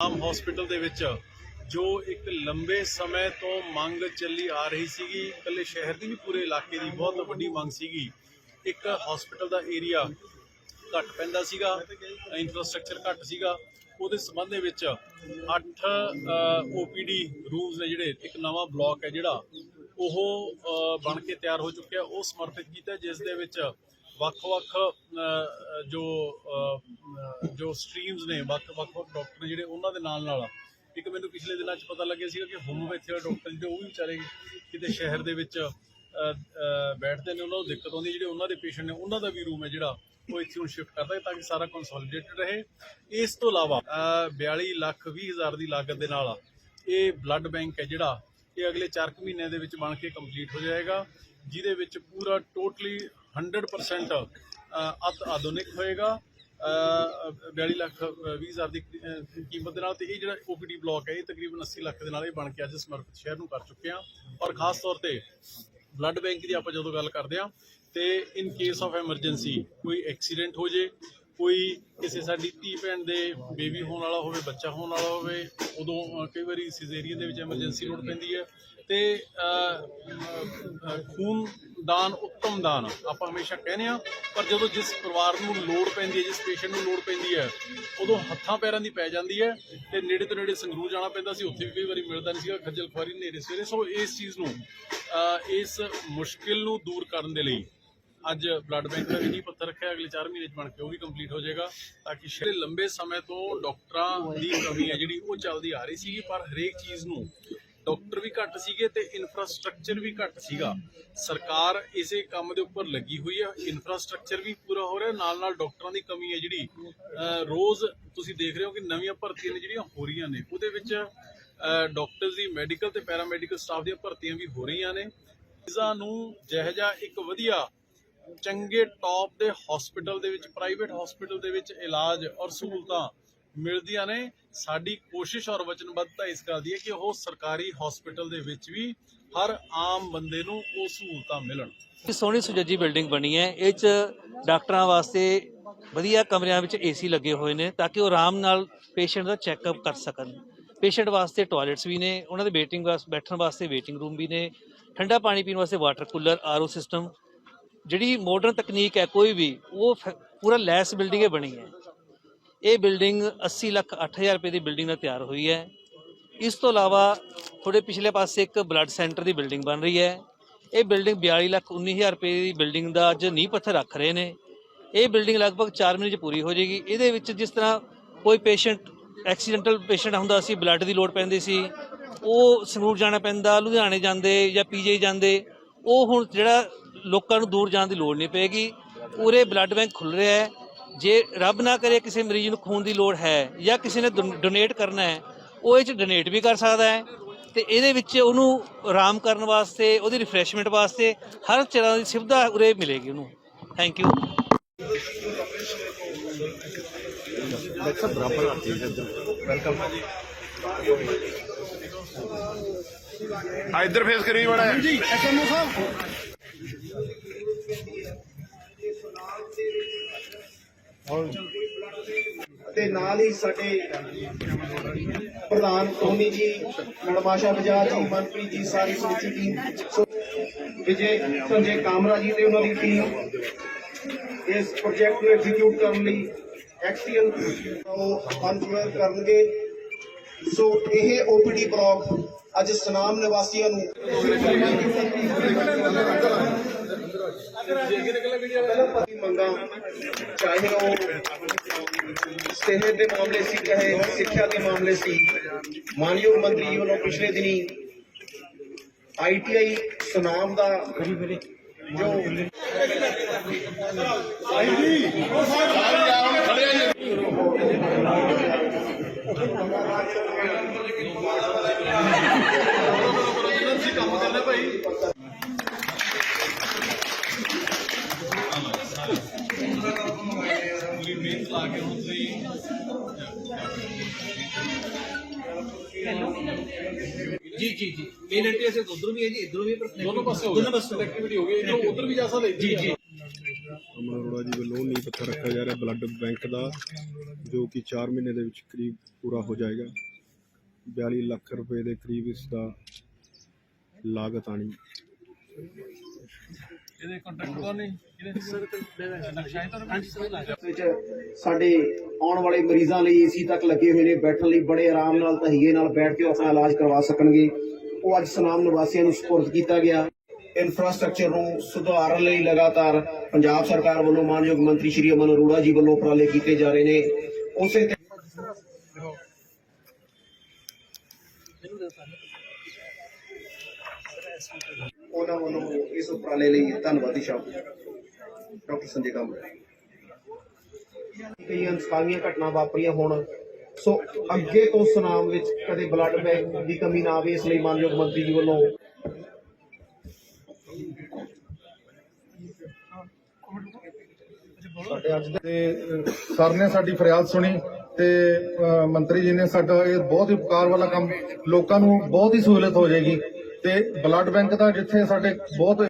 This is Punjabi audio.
ਆਮ ਹਸਪੀਟਲ ਦੇ ਵਿੱਚ ਜੋ ਇੱਕ ਲੰਬੇ ਸਮੇਂ ਤੋਂ ਮੰਗ ਚੱਲੀ ਆ ਰਹੀ ਸੀਗੀ, ਇਕੱਲੇ ਸ਼ਹਿਰ ਦੀ ਵੀ ਪੂਰੇ ਇਲਾਕੇ ਦੀ ਬਹੁਤ ਵੱਡੀ ਮੰਗ ਸੀਗੀ। ਇੱਕ ਹਸਪੀਟਲ ਦਾ ਏਰੀਆ ਘੱਟ ਪੈਂਦਾ ਸੀਗਾ ਇਨਫਰਾਸਟ੍ਰਕਚਰ ਘੱਟ ਸੀਗਾ, ਉਹਦੇ ਸੰਬੰਧ ਦੇ ਵਿੱਚ 8 ਓਪੀਡੀ ਰੂਮਸ ਨੇ ਜਿਹੜੇ, ਇੱਕ ਨਵਾਂ ਬਲਾਕ ਹੈ ਜਿਹੜਾ, ਉਹ ਬਣ ਕੇ ਤਿਆਰ ਹੋ ਚੁੱਕਿਆ, ਉਹ ਸਮਰਪਿਤ ਕੀਤਾ, ਜਿਸ ਦੇ ਵਿੱਚ ਵੱਖ-ਵੱਖ ਜੋ ਜੋ ਸਟਰੀਮਸ ਨੇ ਵੱਖ-ਵੱਖ ਡਾਕਟਰ ਜਿਹੜੇ ਉਹਨਾਂ ਦੇ ਨਾਲ ਨਾਲ ਇੱਕ ਮੈਨੂੰ ਪਿਛਲੇ ਦਿਨਾਂ 'ਚ ਪਤਾ ਲੱਗਿਆ ਸੀਗਾ ਕਿ ਹੋਮੋਪੈਥੀ ਵਾਲੇ ਡਾਕਟਰ ਜਿਹੜੇ ਉਹ ਵੀ ਵਿਚਾਰੇ ਕਿਤੇ ਸ਼ਹਿਰ ਦੇ ਵਿੱਚ ਬੈਠਦੇ ਨੇ ਉਹਨਾਂ ਨੂੰ ਦਿੱਕਤ ਆਉਂਦੀ ਹੈ, ਜਿਹੜੇ ਉਹਨਾਂ ਦੇ ਪੇਸ਼ੈਂਟ ਨੇ ਉਹਨਾਂ ਦਾ ਵੀ ਰੂਮ ਹੈ ਜਿਹੜਾ ਉਹ ਇੱਥੇ ਹੁਣ ਸ਼ਿਫਟ ਕਰਦਾ ਹੈ ਤਾਂ ਕਿ ਸਾਰਾ ਕੰਸੋਲੀਡੇਟਡ ਰਹੇ। ਇਸ ਤੋਂ ਇਲਾਵਾ ਅ, 42 ਲੱਖ 20 ਹਜ਼ਾਰ ਦੀ ਲਾਗਤ ਦੇ ਨਾਲ ਇਹ ਬਲੱਡ ਬੈਂਕ ਹੈ ਜਿਹੜਾ ਇਹ ਅਗਲੇ 4 ਮਹੀਨਿਆਂ ਦੇ ਵਿੱਚ ਬਣ ਕੇ ਕੰਪਲੀਟ ਹੋ ਜਾਏਗਾ ਜਿਹਦੇ ਵਿੱਚ ਪੂਰਾ ਟੋਟਲੀ 100% ਅ, ਅਤ ਆਧੁਨਿਕ ਹੋਏਗਾ। ਅ, 42 ਲੱਖ 20 ਹਜ਼ਾਰ ਦੀ ਅ, ਕੀਮਤ ਦੇ ਨਾਲ ਤੇ ਇਹ ਜਿਹੜਾ ਓਪੀਡੀ ਬਲਾਕ ਹੈ ਇਹ ਤਕਰੀਬਨ 80 ਲੱਖ ਦੇ ਨਾਲ ਇਹ ਬਣ ਕੇ ਅੱਜ ਸਮਰਪਿਤ ਸ਼ਹਿਰ ਨੂੰ ਕਰ ਚੁੱਕੇ ਹਾਂ। ਔਰ ਖਾਸ ਤੌਰ ਤੇ ਬਲੱਡ ਬੈਂਕ ਦੀ ਆਪਾਂ ਜਦੋਂ ਗੱਲ ਕਰਦੇ ਹਾਂ ਤੇ ਇਨ ਕੇਸ ਆਫ ਐਮਰਜੈਂਸੀ ਕੋਈ ਐਕਸੀਡੈਂਟ ਹੋ ਜੇ ਕੋਈ ਕਿਸੇ ਸਾਡੀ ਧੀ ਭੈਣ ਦੇ ਬੇਬੀ ਹੋਣ ਵਾਲਾ ਹੋਵੇ ਬੱਚਾ ਹੋਣ ਵਾਲਾ ਹੋਵੇ ਉਦੋਂ ਕਈ ਵਾਰੀ ਸਿਜ਼ੇਰੀਅਨ ਦੇ ਵਿੱਚ ਐਮਰਜੈਂਸੀ ਲੋੜ ਪੈਂਦੀ ਹੈ। ਤੇ ਖੂਨ ਦਾਨ, ਉੱਤਮ ਦਾਨ ਆਪਾਂ ਹਮੇਸ਼ਾ ਕਹਿੰਦੇ ਆ ਪਰ ਜਦੋਂ ਜਿਸ ਪਰਿਵਾਰ ਨੂੰ ਲੋੜ ਪੈਂਦੀ ਹੈ, ਜਿਸ ਪੇਸ਼ੈਂਟ ਨੂੰ ਲੋੜ ਪੈਂਦੀ ਹੈ, ਉਦੋਂ ਹੱਥਾਂ ਪੈਰਾਂ ਦੀ ਪੈ ਜਾਂਦੀ ਹੈ ਤੇ ਨੇੜੇ ਤੋਂ ਨੇੜੇ ਸੰਗਰੂਰ ਜਾਣਾ ਪੈਂਦਾ ਸੀ, ਉੱਥੇ ਵੀ ਕਈ ਵਾਰੀ ਮਿਲਦਾ ਨਹੀਂ ਸੀਗਾ, ਖੱਜਲ ਖੁਆਰੀ ਨੇੜੇ ਸਵੇਰੇ। ਸੋ ਇਸ ਚੀਜ਼ ਨੂੰ ਇਸ ਮੁਸ਼ਕਿਲ ਨੂੰ ਦੂਰ ਕਰਨ ਦੇ ਲਈ ਅੱਜ ਬਲੱਡ ਬੈਂਕ ਦਾ ਵੀ ਨਹੀਂ ਪੱਤਰ ਰੱਖਿਆ, ਅਗਲੇ 4 ਮਹੀਨੇ ਚ ਬਣ ਕੇ ਉਹ ਵੀ ਕੰਪਲੀਟ ਹੋ ਜਾਏਗਾ, ਤਾਂ ਕਿ ਸ਼ਹਿਰ ਲੰਬੇ ਸਮੇਂ ਤੋਂ ਡਾਕਟਰਾਂ ਦੀ ਕਮੀ ਹੈ ਜਿਹੜੀ ਉਹ ਚੱਲਦੀ ਆ ਰਹੀ ਸੀਗੀ, ਪਰ ਹਰੇਕ ਚੀਜ਼ ਨੂੰ ਡਾਕਟਰ ਵੀ ਘੱਟ ਸੀਗੇ ਤੇ ਇਨਫਰਾਸਟ੍ਰਕਚਰ ਵੀ ਘੱਟ ਸੀਗਾ। ਸਰਕਾਰ ਇਸੇ ਕੰਮ ਦੇ ਉੱਪਰ ਲੱਗੀ ਹੋਈ ਹੈ ਇਨਫਰਾਸਟ੍ਰਕਚਰ ਵੀ ਪੂਰਾ ਹੋ ਰਿਹਾ। ਨਾਲ ਨਾਲ ਡਾਕਟਰਾਂ ਦੀ ਕਮੀ ਹੈ ਜਿਹੜੀ। ਰੋਜ਼ ਤੁਸੀਂ ਦੇਖ ਰਹੇ ਹੋ ਕਿ ਨਵੀਆਂ ਭਰਤੀਆਂ ਨੇ ਜਿਹੜੀਆਂ ਹੋ ਰਹੀਆਂ ਨੇ, ਉਹਦੇ ਵਿੱਚ ਡਾਕਟਰਸ ਦੀ ਮੈਡੀਕਲ ਤੇ ਪੈਰਾਮੈਡੀਕਲ ਸਟਾਫ ਦੀਆਂ ਭਰਤੀਆਂ ਵੀ ਹੋ ਰਹੀਆਂ ਨੇ। ਇਸਾਂ ਨੂੰ ਜਿਹੋ ਜਿਹਾ ਇੱਕ ਵਧੀਆ, ਚੰਗੇ ਟੌਪ ਦੇ ਹਸਪੀਟਲ ਦੇ ਵਿੱਚ ਪ੍ਰਾਈਵੇਟ ਹਸਪੀਟਲ ਦੇ ਵਿੱਚ ਇਲਾਜ ਔਰ ਸਹੂਲਤਾਂ ਮਿਲਦੀਆਂ ਨੇ। ਸਾਡੀ ਕੋਸ਼ਿਸ਼ ਔਰ ਵਚਨਬੱਧਤਾ ਇਸ ਗੱਲ ਦੀ ਹੈ ਕਿ ਉਹ ਸਰਕਾਰੀ ਹਸਪੀਟਲ ਦੇ ਵਿੱਚ ਵੀ ਹਰ ਆਮ ਬੰਦੇ ਨੂੰ ਉਹ ਸਹੂਲਤਾਂ ਮਿਲਣ। ਇਹ ਸੋਹਣੀ ਸੁਜੱਜੀ ਬਿਲਡਿੰਗ ਬਣੀ ਹੈ। ਇਹ ਚ ਡਾਕਟਰਾਂ ਵਾਸਤੇ ਵਧੀਆ ਕਮਰਿਆਂ ਵਿੱਚ ਏਸੀ ਲੱਗੇ ਹੋਏ ਨੇ ਤਾਂ ਕਿ ਉਹ ਆਰਾਮ ਨਾਲ ਪੇਸ਼ੈਂਟ ਦਾ ਚੈੱਕਅਪ ਕਰ ਸਕਣ। ਪੇਸ਼ੈਂਟ ਵਾਸਤੇ ਟਾਇਲਟਸ ਵੀ ਨੇ, ਉਹਨਾਂ ਦੇ ਵੇਟਿੰਗ ਵਾਸਤੇ ਬੈਠਣ ਵਾਸਤੇ ਵੇਟਿੰਗ ਰੂਮ ਵੀ ਨੇ, ਠੰਡਾ ਪਾਣੀ ਪੀਣ ਵਾਸਤੇ ਵਾਟਰ ਕੂਲਰ ਆਰਓ ਸਿਸਟਮ ਜਿਹੜੀ ਮਾਡਰਨ ਤਕਨੀਕ ਹੈ ਕੋਈ ਵੀ, ਉਹ ਫ- ਪੂਰਾ ਲੈਸ ਬਿਲਡਿੰਗ ਹੀ ਬਣੀ ਹੈ। ਇਹ ਬਿਲਡਿੰਗ 80 ਲੱਖ 8000 ਰੁਪਏ ਦੀ ਬਿਲਡਿੰਗ ਨਾਲ ਤਿਆਰ ਹੋਈ ਹੈ। ਇਸ ਤੋਂ ਇਲਾਵਾ ਥੋੜੇ ਪਿਛਲੇ ਪਾਸੇ ਇੱਕ ਬਲੱਡ ਸੈਂਟਰ ਦੀ ਬਿਲਡਿੰਗ ਬਣ ਰਹੀ ਹੈ। ਇਹ ਬਿਲਡਿੰਗ 42 ਲੱਖ 19000 ਰੁਪਏ ਦੀ ਬਿਲਡਿੰਗ ਦਾ ਅੱਜ ਨੀਂਹ ਪੱਥਰ ਰੱਖ ਰਹੇ ਨੇ। ਇਹ ਬਿਲਡਿੰਗ ਲਗਭਗ 4 ਮਹੀਨੇ 'ਚ ਪੂਰੀ ਹੋ ਜਾਏਗੀ। ਇਹਦੇ ਵਿੱਚ ਜਿਸ ਤਰ੍ਹਾਂ ਕੋਈ ਪੇਸ਼ੈਂਟ, ਐਕਸੀਡੈਂਟਲ ਪੇਸ਼ੈਂਟ ਹੁੰਦਾ ਸੀ, ਬਲੱਡ ਦੀ ਲੋੜ ਪੈਂਦੀ ਸੀ, ਉਹ ਸੰਗਰੂਰ ਜਾਣਾ ਪੈਂਦਾ, ਲੁਧਿਆਣੇ ਜਾਂਦੇ ਜਾਂ ਪੀਜੀ ਜਾਂਦੇ, ਉਹ ਹੁਣ ਜਿਹੜਾ ਲੋਕਾਂ ਨੂੰ ਦੂਰ ਜਾਣ ਦੀ ਲੋੜ ਨਹੀਂ ਪਏਗੀ। ਪੂਰੇ ਬਲੱਡ ਬੈਂਕ ਖੁੱਲ ਰਿਹਾ ਹੈ। ਜੇ ਰੱਬ ਨਾ ਕਰੇ ਕਿਸੇ ਮਰੀਜ਼ ਨੂੰ ਖੂਨ ਦੀ ਲੋੜ ਹੈ ਜਾਂ ਕਿਸੇ ਨੇ ਡੋਨੇਟ ਕਰਨਾ ਹੈ ਉਹ ਇਹ ਚ ਡੋਨੇਟ ਵੀ ਕਰ ਸਕਦਾ ਹੈ ਤੇ ਇਹਦੇ ਵਿੱਚ ਉਹਨੂੰ ਆਰਾਮ ਕਰਨ ਵਾਸਤੇ ਉਹਦੀ ਰਿਫਰੈਸ਼ਮੈਂਟ ਵਾਸਤੇ ਹਰ ਤਰ੍ਹਾਂ ਦੀ ਸੁਵਿਧਾ ਉਰੇ ਮਿਲੇਗੀ ਉਹਨੂੰ। ਥੈਂਕ ਯੂ ਆ ਇੱਧਰ। ਫੇਸ ਕਰੀ ਬੜਾ ਜੀ ਐਸਐਮਓ ਸਾਹਿਬ। ਤੇ ਨਾਲ ਹੀ ਸਾਡੇ ਪ੍ਰਧਾਨ ਟੋਨੀ ਜੀ ਨੜਮਾਸ਼ਾ ਬਜਾਜ ਜੀ ਮਨਪ੍ਰੀਤ ਜੀ ਸਾਰੀ ਸਮੁੱਚੀ ਟੀਮ ਵਿਜੇ ਸੰਜੇ ਕਾਮਰਾ ਜੀ ਤੇ ਉਹਨਾਂ ਦੀ ਟੀਮ ਇਸ ਪ੍ਰੋਜੈਕਟ ਨੂੰ ਐਗਜ਼ੀਕਿਊਟ ਕਰਨ ਲਈ ਐਕਸੀਅਲ ਅਨਫੁਅਰ ਕਰਨਗੇ। ਸੋ ਇਹ ਓਪੀਡੀ ਬਲਾਕ ਅੱਜ ਸਨਾਮ ਨਿਵਾਸੀਆਂ ਨੂੰ ਮੰਗਾ ਚਾਹੇ ਉਹ ਸਿਹਤ ਦੇ ਮਾਮਲੇ ਸੀ, ਚਾਹੇ ਸਿੱਖਿਆ ਦੇ ਮਾਮਲੇ ਸੀ, ਮਾਨਯੋਗ ਮੰਤਰੀ ਜੀ ਵੱਲੋਂ ਪਿਛਲੇ ਦਿਨੀ ਆਈਟੀਆਈ ਸੁਨਾਮ ਦਾ ਜੋ ਪੂਰੀ ਜੀ ਜੀ ਜੀ। ਮੇਨ ਐਂਟਰੀ ਅਸੀਂ ਉਧਰੋਂ ਵੀ ਹੈ ਜੀ ਇਧਰੋਂ ਵੀ ਦੋਨੋਂ ਪਾਸੇ ਹੋ ਦੋਨੋਂ ਪਾਸੇ ਐਕਟੀਵਿਟੀ ਹੋ ਗਈ ਇਧਰ ਉਧਰ ਵੀ ਜਾ ਸਕਦੇ ਜੀ ਜੀ ਅਮਨ ਅਰੋੜਾ ਜੀ ਵੱਲੋਂ ਨੀਂਹ ਪੱਥਰ ਰੱਖਿਆ ਜਾ ਰਿਹਾ ਬਲੱਡ ਬੈਂਕ ਦਾ ਜੋ ਕਿ 4 ਮਹੀਨੇ ਦੇ ਵਿੱਚ ਕਰੀਬ ਪੂਰਾ ਹੋ ਜਾਏਗਾ। 42 ਲੱਖ ਰੁਪਏ ਦੇ ਕਰੀਬ ਇਸ ਦਾ ਲਾਗਤ ਆਣੀ। ਇਹਦੇ ਇਹਦੇ ਸਾਡੇ ਆਉਣ ਵਾਲੇ ਮਰੀਜ਼ਾਂ ਲਈ ਏਸੀ ਤੱਕ ਲੱਗੇ ਹੋਏ ਨੇ ਬੈਠਣ ਲਈ ਬੜੇ ਆਰਾਮ ਨਾਲ ਤਹੀਏ ਨਾਲ ਬੈਠ ਕੇ ਆਪਣਾ ਇਲਾਜ ਕਰਵਾ ਸਕਣਗੇ। ਉਹ ਅੱਜ ਸਨਾਮ ਨਿਵਾਸੀਆਂ ਨੂੰ ਸਪੁਰਦ ਕੀਤਾ ਗਿਆ। ਇਨਫਰਾਸਟ੍ਰਕਚਰ ਨੂੰ ਸੁਧਾਰਨ ਲਈ ਲਗਾਤਾਰ ਪੰਜਾਬ ਸਰਕਾਰ ਵੱਲੋਂ ਮਾਨਯੋਗ ਮੰਤਰੀ ਸ਼੍ਰੀ ਅਮਨ ਅਰੋੜਾ ਜੀ ਵੱਲੋਂ ਉਪਰਾਲੇ ਕੀਤੇ ਜਾ ਰਹੇ ਨੇ। ਉਸੇ ਤੇ ਉਹਨਾਂ ਵੱਲੋਂ ਇਸ ਉਪਰਾਲੇ ਲਈ ਧੰਨਵਾਦੀ ਸ਼ਬਦ ਡਾਕਟਰ ਸੰਜੇ ਕਾਮਰਾ ਕਈ ਅਨਸਕਾਮੀਆਂ ਘਟਨਾ ਵਾਪਰੀਆਂ ਹੋਣ ਸੋ ਅੱਗੇ ਤੋਂ ਸੁਨਾਮ ਵਿੱਚ ਕਦੇ ਬਲੱਡ ਬੈਂਕ ਦੀ ਕਮੀ ਨਾ ਆਵੇ ਇਸ ਲਈ ਮਾਨਯੋਗ ਮੰਤਰੀ ਜੀ ਵੱਲੋਂ ਸਾਡੇ ਅੱਜ ਅਹ, ਸਰ ਨੇ ਸਾਡੀ ਫਰਿਆਦ ਸੁਣੀ ਤੇ ਮੰਤਰੀ ਜੀ ਨੇ ਸਾਡਾ ਇਹ ਬਹੁਤ ਹੀ ਉਪਕਾਰ ਵਾਲਾ ਕੰਮ ਲੋਕਾਂ ਨੂੰ ਬਹੁਤ ਹੀ ਸਹੂਲਤ ਹੋ ਜਾਏਗੀ। ਤੇ ਬਲੱਡ ਬੈਂਕ ਦਾ ਜਿੱਥੇ ਸਾਡੇ ਬਹੁਤ